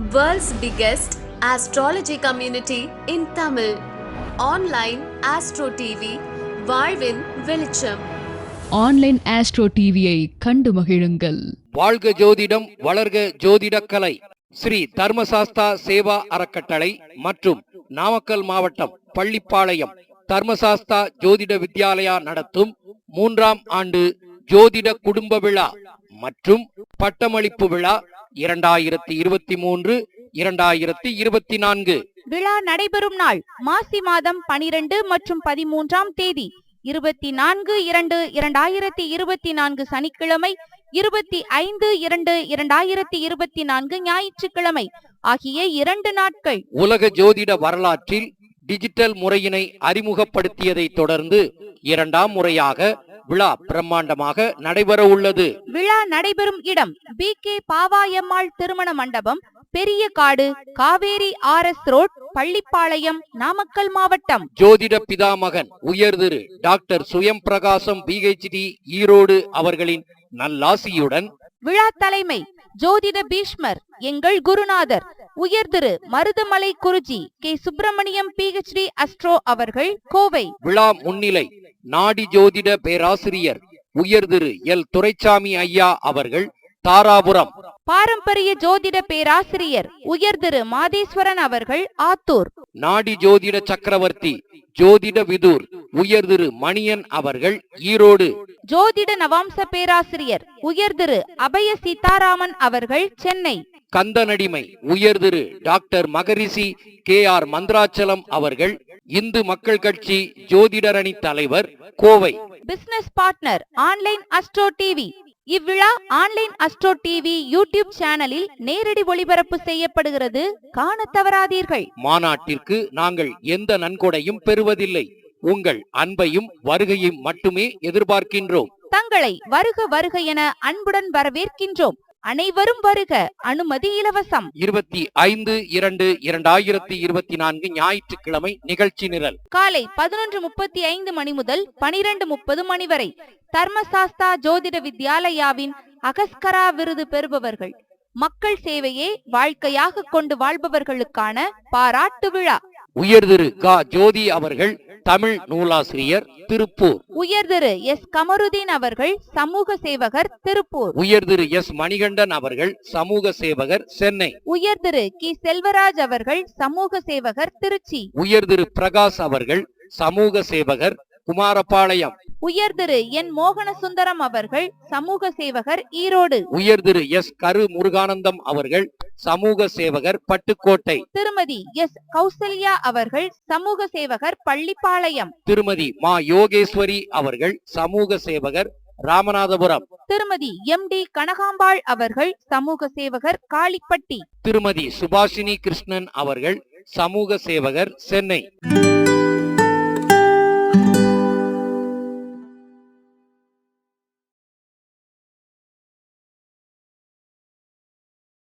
World's biggest astrology community in Tamil. Online Astro TV, வாழ்வின் வெளிச்சம். Online astro டிவியை கண்டு மகிழுங்கள். வாழ்க ஜோதிடம் வளர்க ஜோதிடக்கலை ஸ்ரீ தர்மசாஸ்தா சேவா அறக்கட்டளை மற்றும் நாமக்கல் மாவட்டம் பள்ளிப்பாளையம் தர்மசாஸ்தா ஜோதிட வித்யாலயா நடத்தும் மூன்றாம் ஆண்டு ஜோதிட குடும்ப விழா மற்றும் பட்டமளிப்பு விழா இரண்டாயிரத்தி இருபத்தி மூன்று இரண்டாயிரத்தி இருபத்தி நான்கு. விழா நடைபெறும் நாள் மாசி மாதம் பனிரெண்டு மற்றும் பதிமூன்றாம் தேதி. இருபத்தி நான்கு இரண்டு இரண்டாயிரத்தி இருபத்தி நான்கு சனிக்கிழமை இருபத்தி ஐந்து இரண்டு இரண்டாயிரத்தி இருபத்தி நான்கு ஞாயிற்றுக்கிழமை ஆகிய இரண்டு நாட்கள். உலக ஜோதிட வரலாற்றில் டிஜிட்டல் முறையினை அறிமுகப்படுத்தியதை தொடர்ந்து இரண்டாம் முறையாக விழா பிரம்மாண்டமாக நடைபெற உள்ளது. விழா நடைபெறும் இடம் பி கே பாவாயம்மாள் திருமண மண்டபம் பெரிய காடு Kaveri R S road Pallipalayam Namakkal மாவட்டம். ஜோதிட பிதாமகன் உயர்திரு டாக்டர் சுயம் பிரகாசம் பிஹெச்டி ஈரோடு அவர்களின் நல்லாசியுடன் விழா தலைமை ஜோதிட பீஷ்மர் எங்கள் குருநாதர். உயர்திரு Marudhamalai Guruji K Subramaniam PhD astro அவர்கள் கோவை. விழா முன்னிலை நாடி ஜோதிட பேராசிரியர் உயர்திரு எல். துரைசாமி ஐயா அவர்கள் தாராபுரம். பாரம்பரிய ஜோதிட பேராசிரியர் உயர்திரு மாதேஸ்வரன் அவர்கள் ஆத்தூர். நாடி ஜோதிட சக்கரவர்த்தி ஜோதிட விதூர் உயர்திரு மணியன் அவர்கள் ஈரோடு. ஜோதிட நவாம்ச பேராசிரியர் உயர்திரு அபய சீதாராமன் அவர்கள் சென்னை. கந்தனடிமை உயர்திரு doctor Maharishi K. R. Mandirachalam அவர்கள் இந்து மக்கள் கட்சி ஜோதிடரணி தலைவர் Kovai. Business partner online astro TV இவ்விழா ஆன்லைன் அஸ்ட்ரோ டிவி யூடியூப் சேனலில் நேரடி ஒளிபரப்பு செய்யப்படுகிறது. காண தவறாதீர்கள். மாநாட்டிற்கு நாங்கள் எந்த நன்கொடையும் பெறுவதில்லை. உங்கள் அன்பையும் வருகையும் மட்டுமே எதிர்பார்க்கின்றோம். தங்களை வருக வருக என அன்புடன் வரவேற்கின்றோம். அனைவரும் வருக. அனுமதி இலவசம். இருபத்தி ஐந்து இரண்டு இரண்டாயிரத்தி இருபத்தி நான்கு ஞாயிற்றுக்கிழமை நிகழ்ச்சி நிரல். காலை பதினொன்று முப்பத்தி ஐந்து மணி முதல் பனிரெண்டு முப்பது மணி வரை தர்மசாஸ்தா ஜோதிட வித்யாலயாவின் அகஸ்கரா விருது பெறுபவர்கள். மக்கள் சேவையே வாழ்க்கையாக கொண்டு வாழ்பவர்களுக்கான பாராட்டு விழா. உயர்திரு கா. ஜோதி அவர்கள் தமிழ் நூலாசிரியர் திருப்பூர். உயர்திரு எஸ். கமருதீன் அவர்கள் சமூக சேவகர் திருப்பூர். உயர்திரு எஸ். மணிகண்டன் அவர்கள் சமூக சேவகர் சென்னை. உயர்திரு கி. செல்வராஜ் அவர்கள் சமூக சேவகர் திருச்சி. உயர்திரு பிரகாஷ் அவர்கள் சமூக சேவகர் குமாரபாளையம். உயர்திரு என். மோகன சுந்தரம் அவர்கள் சமூக சேவகர் ஈரோடு. உயர்திரு எஸ். கரு முருகானந்தம் அவர்கள் சமூக சேவகர் பட்டுக்கோட்டை. திருமதி எஸ். கௌசல்யா அவர்கள் சமூக சேவகர் பள்ளிப்பாளையம். திருமதி மா. யோகேஸ்வரி அவர்கள் சமூக சேவகர் ராமநாதபுரம். திருமதி எம். டி. கனகாம்பாள் அவர்கள் சமூக சேவகர் காளிப்பட்டி. திருமதி சுபாஷினி கிருஷ்ணன் அவர்கள் சமூக சேவகர் சென்னை.